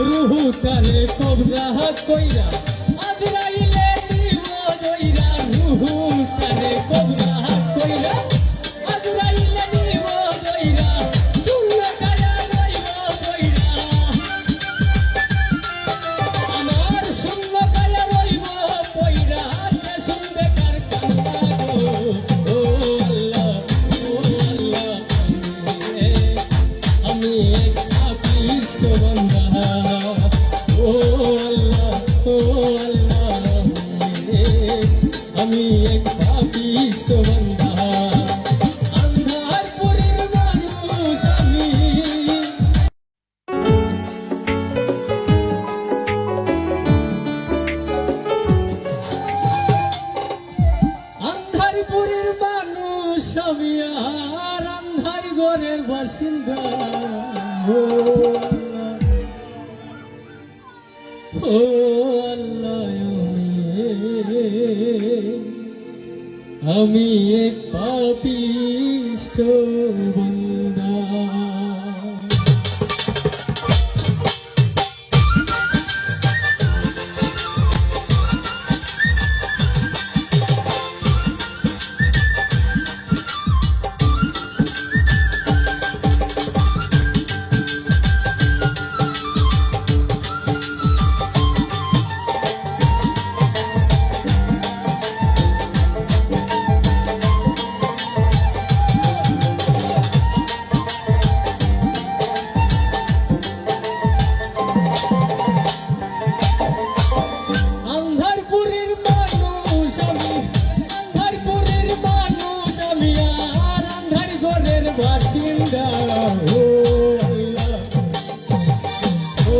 রুহু কালে কবরা কইরা আজরাইলে morning was in the Allah Oh Allah আমি এক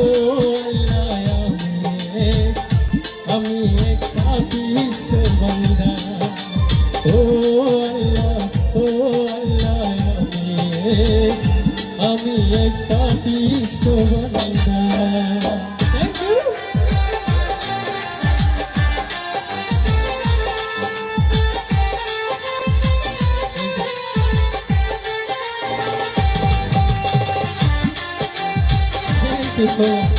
Oh. মতো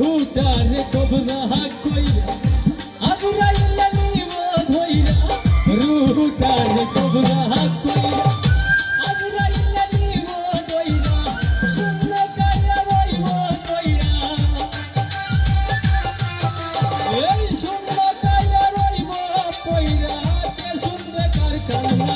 रूटा रे कोबरा कोई अगुराई Kardeşim de karkanlar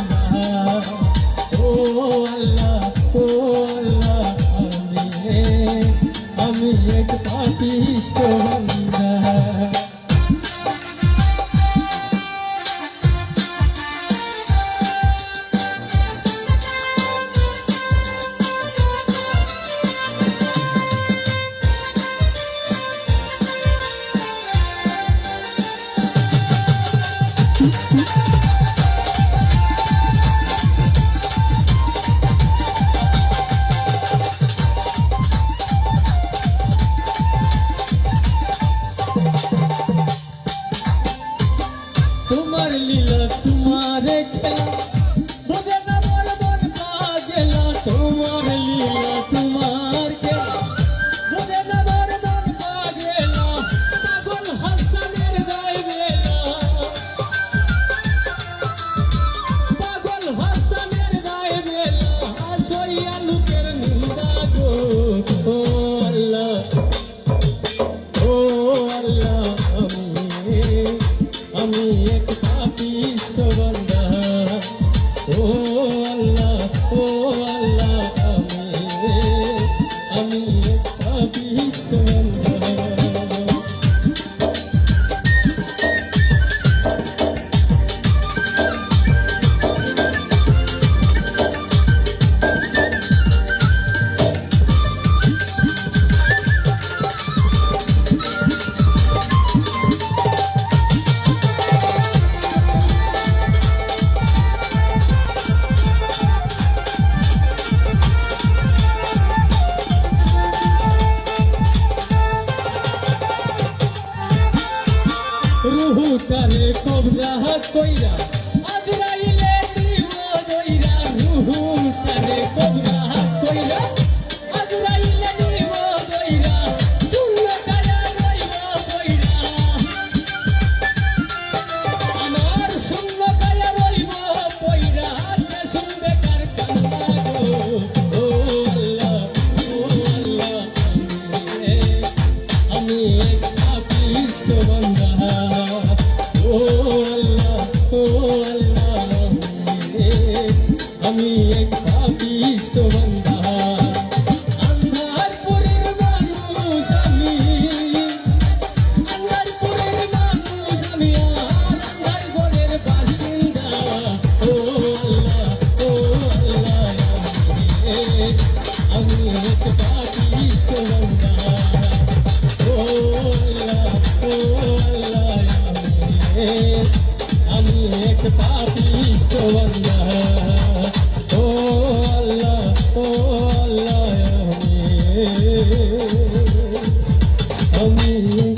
पार्टी इसको हम Stella. উঠালে কবরা কইরা আজরাইলে দিব দইরা রুহু উঠালে কবরা yeah.